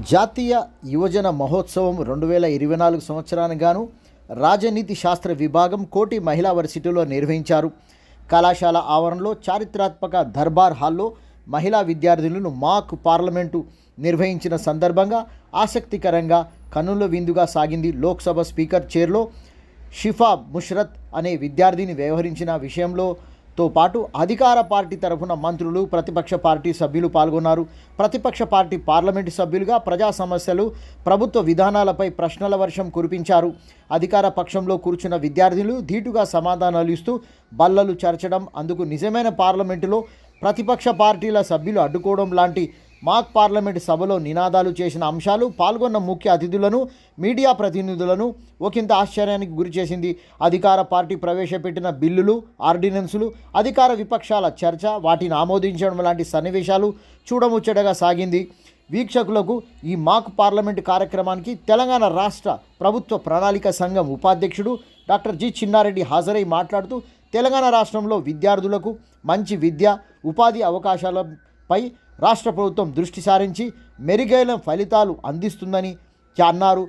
జాతీయ యువజన మహోత్సవం రెండు వేల ఇరవై నాలుగు సంవత్సరానికి గాను రాజనీతి శాస్త్ర విభాగం కోటి మహిళా వర్సిటీలో నిర్వహించారు. కళాశాల ఆవరణలో చారిత్రాత్మక దర్బార్ హాల్లో మహిళా విద్యార్థులను మాక్ పార్లమెంటు నిర్వహించిన సందర్భంగా ఆసక్తికరంగా కన్నుల విందుగా సాగింది లోక్సభ స్పీకర్. చైర్లో షిఫా ముష్రత్ అనే విద్యార్థిని వ్యవహరించిన విషయంలో తో పాటు అధికార పార్టీ తరఫున మంత్రులు ప్రతిపక్ష పార్టీ సభ్యులు పాల్గొన్నారు. ప్రతిపక్ష పార్టీ పార్లమెంటు సభ్యులుగా ప్రజా సమస్యలు ప్రభుత్వ విధానాలపై ప్రశ్నల వర్షం కురిపించారు. అధికార పక్షంలో కూర్చున్న విద్యార్థులు ధీటుగా సమాధానాలు ఇస్తూ బల్లలు చర్చడం అందుకు నిజమైన పార్లమెంటులో ప్రతిపక్ష పార్టీల సభ్యులు అడ్డుకోవడం లాంటి మాక్ పార్లమెంట్ సభలో నినాదాలు చేసిన అంశాలు పాల్గొన్న ముఖ్య అతిథులను మీడియా ప్రతినిధులను ఒకంత ఆశ్చర్యానికి గురిచేసింది అధికార పార్టీ ప్రవేశపెట్టిన బిల్లులు ఆర్డినెన్సులు అధికార విపక్షాల చర్చ వాటిని ఆమోదించడం లాంటి సన్నివేశాలు చూడముచ్చటగా సాగింది. వీక్షకులకు ఈ మాక్ పార్లమెంటు కార్యక్రమానికి తెలంగాణ రాష్ట్ర ప్రభుత్వ ప్రణాళిక సంఘం ఉపాధ్యక్షుడు డాక్టర్ జి చిన్నారెడ్డి హాజరై మాట్లాడుతూ తెలంగాణ రాష్ట్రంలో విద్యార్థులకు మంచి విద్య ఉపాధి పై రాష్ట్ర ప్రభుత్వం దృష్టి సారించి మెరుగైన ఫలితాలు అందిస్తుందని అన్నారు.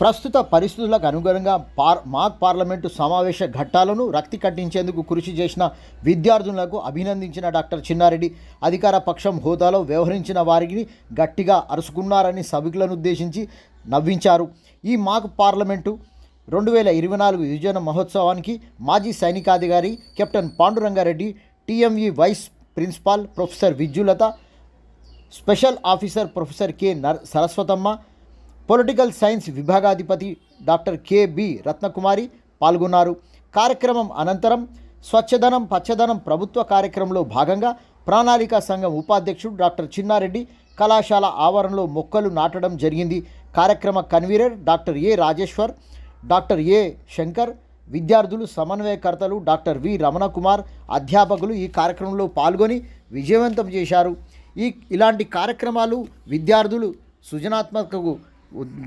ప్రస్తుత పరిస్థితులకు అనుగుణంగా పార్ మాక్ పార్లమెంటు సమావేశ ఘట్టాలను రక్తి కట్టించేందుకు కృషి చేసిన విద్యార్థులకు అభినందించిన డాక్టర్ చిన్నారెడ్డి అధికార పక్షం హోదాలో వ్యవహరించిన వారిని గట్టిగా అరుసుకున్నారని సభికులను ఉద్దేశించి నవ్వించారు. ఈ మాక్ పార్లమెంటు రెండు వేల ఇరవై నాలుగు యువజన మహోత్సవానికి మాజీ సైనికాధికారి captain Pandurangareddy TME vice principal professor Vidyulatha special officer professor K. నర్ Saraswathamma political science విభాగాధిపతి డాక్టర్ కెబి రత్నకుమారి పాల్గొన్నారు. కార్యక్రమం అనంతరం స్వచ్ఛధనం పచ్చదనం ప్రభుత్వ కార్యక్రమంలో భాగంగా ప్రణాళిక సంఘం ఉపాధ్యక్షుడు డాక్టర్ చిన్నారెడ్డి కళాశాల ఆవరణలో మొక్కలు నాటడం జరిగింది. కార్యక్రమ convener doctor A. Rajeshwar doctor A. Shankar విద్యార్థులు సమన్వయకర్తలు డాక్టర్ వి. రమణకుమార్ అధ్యాపకులు ఈ కార్యక్రమంలో పాల్గొని విజయవంతం చేశారు. ఈ ఇలాంటి కార్యక్రమాలు విద్యార్థులు సృజనాత్మకకు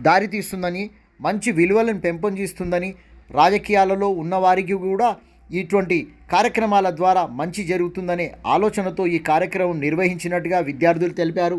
దారితీస్తుందని మంచి విలువలను పెంపొందిస్తుందని రాజకీయాలలో ఉన్నవారికి కూడా ఇటువంటి కార్యక్రమాల ద్వారా మంచి జరుగుతుందనే ఆలోచనతో ఈ కార్యక్రమం నిర్వహించినట్టుగా విద్యార్థులు తెలిపారు.